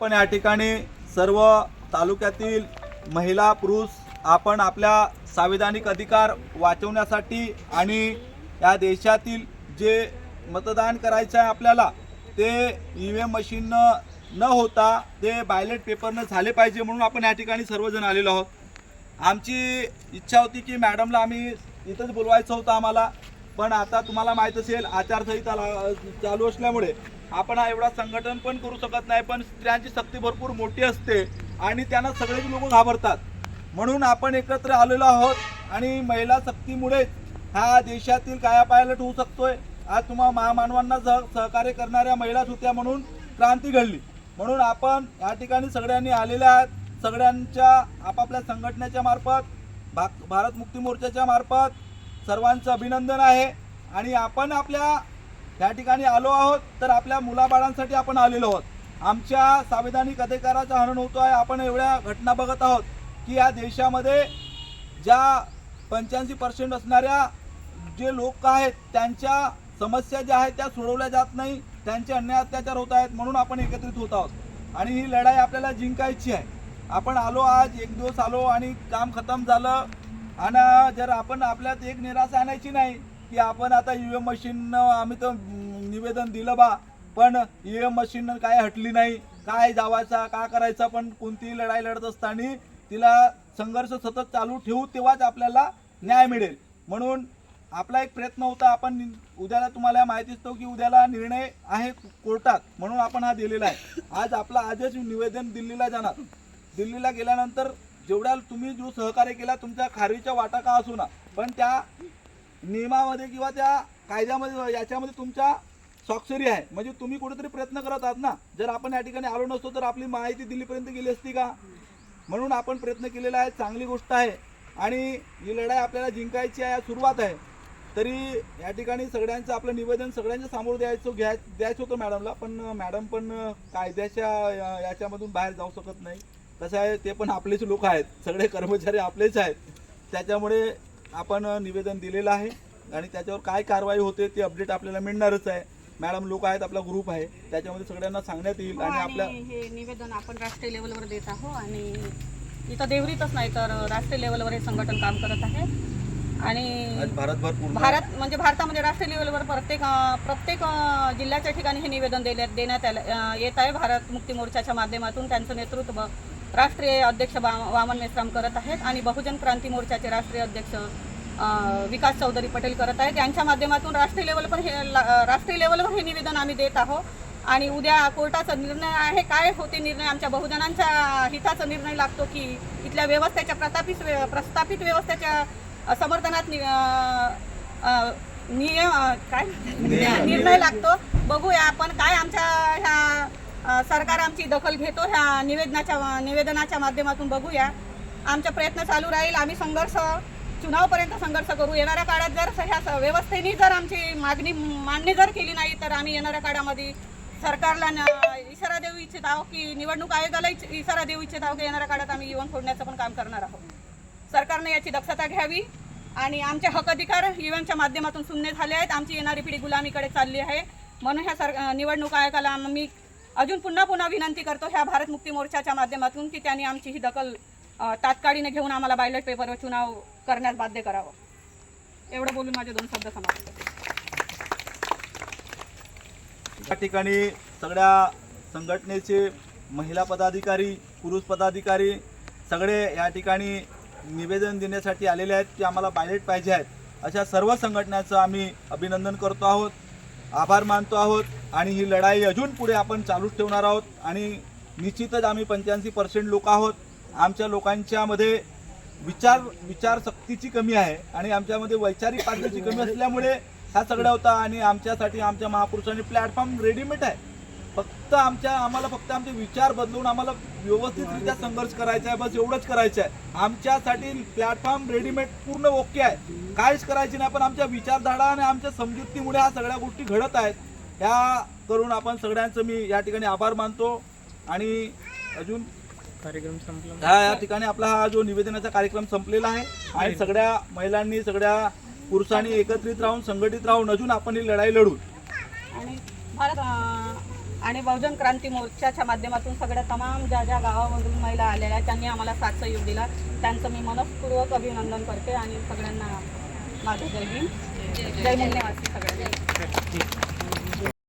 पण या ठिकाणी सर्व तालुक्यातील महिला पुरुष आपण आपल्या संविधानिक अधिकार वाचवण्यासाठी आणि या देशातील जे मतदान करायचं आहे आपल्याला ते ई व्ही एम मशीननं न होता ते बायलेट पेपरनं झाले पाहिजे म्हणून आपण या ठिकाणी सर्वजण आलेलो आहोत. आमची इच्छा होती की मॅडमला आम्ही इथंच बोलवायचं होतं आम्हाला पण आता तुम्हाला माहीत असेल आचारसंहिता ला- चालू असल्यामुळे आपण हा एवढा संघटन पण करू शकत नाही पण स्त्रियांची शक्ती भरपूर मोठी असते आणि त्यांना सगळेच लोक घाबरतात. म्हणून आपण एकत्र आलेलो आहोत आणि महिला सक्तीमुळे हा देशातील कायापायलट होऊ शकतोय. आज तुम्हा महामानवांना सह सहकार्य करणाऱ्या महिलाच होत्या म्हणून क्रांती घडली. म्हणून आपण या ठिकाणी सगळ्यांनी आलेल्या आहेत. सगळ्यांच्या आपापल्या संघटनेच्या मार्फत भा भारत मुक्ती मोर्चाच्या मार्फत सर्वांचं अभिनंदन आहे. आणि आपण आपल्या या ठिकाणी आलो आहोत तर आपल्या मुलाबाळांसाठी आपण आलेलो आहोत. आमच्या संविधानिक अधिकाराचा हरण होतो आहे. आपण एवढ्या घटना बघत आहोत की या देशामध्ये ज्या पंच्याऐंशी पर्सेंट असणाऱ्या जे लोक आहेत त्यांच्या समस्या ज्या आहेत त्या सोडवल्या जात नाही. त्यांचे अन्याय अत्याचार होत आहेत म्हणून आपण एकत्रित होत आहोत. आणि ही लढाई आपल्याला जिंकायची आहे. आपण आलो आज एक दिवस आलो आणि काम खतम झालं. आणि जर आपण आपल्यात एक निराशा आणायची नाही की आपण आता ई एम मशीननं आम्ही तर निवेदन दिलं बा. पण ई एम मशीन काय हटली नाही. काय जावायचा का करायचा पण कोणतीही लढाई लढत असताना तिला संघर्ष सतत चालू ठेवू तेव्हाच आपल्याला न्याय मिळेल. म्हणून आपला एक प्रयत्न होता आपण उद्याला तुम्हाला माहिती असतो की उद्याला निर्णय आहे कोर्टात म्हणून आपण हा दिलेला आहे. आज आपला आजच निवेदन दिल्लीला जाणार. दिल्लीला गेल्यानंतर जेवढ्या तुम्ही जो सहकार्य केला तुमच्या खारीच्या वाटा का असू ना पण त्या नियमामध्ये किंवा त्या कायद्यामध्ये याच्यामध्ये तुमच्या स्वाक्षरी आहे. म्हणजे तुम्ही कुठेतरी प्रयत्न करत आहात ना? जर आपण या ठिकाणी आलो नसतो तर आपली माहिती दिल्लीपर्यंत गेली असती का? म्हणून आपण प्रयत्न केलेला आहे चांगली गोष्ट आहे. आणि ही लढाई आपल्याला जिंकायची आहे सुरुवात आहे. तरी या ठिकाणी सगळ्यांचं आपलं निवेदन सगळ्यांच्या समोर द्यायचं घ्याय द्यायचं होतं मॅडमला. पण मॅडम पण कायद्याच्या याच्यामधून बाहेर जाऊ शकत नाही. कसं आहे ते पण आपलेच लोक आहेत. सगळे कर्मचारी आपलेच आहेत. त्याच्यामुळे आपण निवेदन दिलेलं आहे आणि त्याच्यावर काय कारवाई होते ते अपडेट आपल्याला मिळणारच आहे. मॅडम लोक आहेत आपला ग्रुप आहे. त्याच्यामध्ये सगळ्यांना सांगण्यात येईल हो, आणि आपल्या हे निवेदन आपण राष्ट्रीय लेवलवर देत आहोत आणि इथं देवरीतच नाही तर राष्ट्रीय लेवलवर हे संघटन काम करत आहे. आणि भारतभर भारत म्हणजे भारतामध्ये राष्ट्रीय लेवलवर प्रत्येक प्रत्येक जिल्ह्याच्या ठिकाणी हे निवेदन देण्यात देण्यात येत आहे. भारत मुक्ती मोर्चाच्या माध्यमातून त्यांचं नेतृत्व राष्ट्रीय अध्यक्ष वामन मेश्राम करत आहेत आणि बहुजन क्रांती मोर्चाचे राष्ट्रीय अध्यक्ष विकास चौधरी पटेल करत आहेत. यांच्या माध्यमातून राष्ट्रीय लेवल पण हे राष्ट्रीय लेवलवर हे निवेदन आम्ही देत आहोत. आणि उद्या कोर्टाचा निर्णय आहे. काय होते निर्णय? आमच्या बहुजनांच्या हिताचा निर्णय लागतो की इथल्या व्यवस्थेच्या प्रस्थापित प्रस्थापित व्यवस्थेच्या समर्थनात नियम काय? निर्णय लागतो. बघूया आपण काय आमच्या ह्या सरकार आमची दखल घेतो ह्या निवेदनाच्या निवेदनाच्या माध्यमातून बघूया. आमचा प्रयत्न चालू राहील. आम्ही संघर्ष चुनावपर्यंत संघर्ष करू. येणाऱ्या काळात जर ह्या स- व्यवस्थेने जर आमची मागणी मान्य जर केली नाही तर आम्ही येणाऱ्या काळामध्ये सरकारला इशारा देऊ इच्छित आहोत की निवडणूक आयोगाला इशारा देऊ इच्छित आहोत की येणाऱ्या काळात आम्ही इव्हन फोडण्याचं पण काम करणार आहोत. सरकारने याची दक्षता घ्यावी आणि आमचे हक अधिकार इव्हनच्या माध्यमातून शून्य झाले आहेत. आमची येणारी पिढी गुलामीकडे चालली आहे. म्हणून ह्या सर निवडणूक आयोगाला आम्ही अजून पुन्हा पुन्हा विनंती करतो ह्या भारत मुक्ती मोर्चाच्या माध्यमातून की त्यांनी आमची ही दखल तात्काळीने घेऊन आम्हाला बायलेट पेपरवर चुनाव करण्यास बाध्य करावं. एवढं बोलून माझे दोन शब्द समाप्त. या ठिकाणी सगळ्या संघटनेचे महिला पदाधिकारी पुरुष पदाधिकारी सगळे या ठिकाणी निवेदन देण्यासाठी आलेले आहेत की आम्हाला बायलेट पाहिजे आहेत. अशा सर्व संघटनांचं आम्ही अभिनंदन करतो आहोत. आभार मानतो आहोत आणि ही लढाई अजून पुढे आपण चालूच ठेवणार आहोत. आणि निश्चितच आम्ही पंच्याऐंशी पर्सेंट लोक आहोत. आमच्या लोकांच्यामध्ये विचार विचारशक्तीची कमी आहे आणि आमच्यामध्ये वैचारिक पातळीची कमी असल्यामुळे हा सगळा होता आणि आमच्यासाठी आमच्या महापुरुषांनी प्लॅटफॉर्म रेडीमेड आहे. फक्त आमच्या आम्हाला फक्त आमचे विचार बदलून आम्हाला व्यवस्थितरित्या संघर्ष करायचा आहे बस एवढंच करायचं आहे. आमच्यासाठी प्लॅटफॉर्म रेडीमेड पूर्ण ओके आहे. काहीच करायची नाही पण आमच्या विचारधारा आणि आमच्या समजुतीमुळे ह्या सगळ्या गोष्टी घडत आहेत. ह्या करून आपण सगळ्यांचं मी या ठिकाणी आभार मानतो. आणि अजून? कार्यक्रम संपला. हा या ठिकाणी आपला हा जो निवेदनाचा कार्यक्रम संपलेला आहे. आणि सगळ्या महिलांनी सगळ्या पुरुषांनी एकत्रित राहून संघटित राहून अजून आपण ही लढाई लढू. आणि भारत आणि बहुजन क्रांती मोर्चाच्या माध्यमातून सगळ्या तमाम ज्या ज्या गावामधून महिला आलेल्या त्यांनी आम्हाला साथ सहयोग दिला. त्यांचं मी मनपूर्वक अभिनंदन करते आणि सगळ्यांना माझं जय हिंद. जय धन्यवाद सगळ्यांना.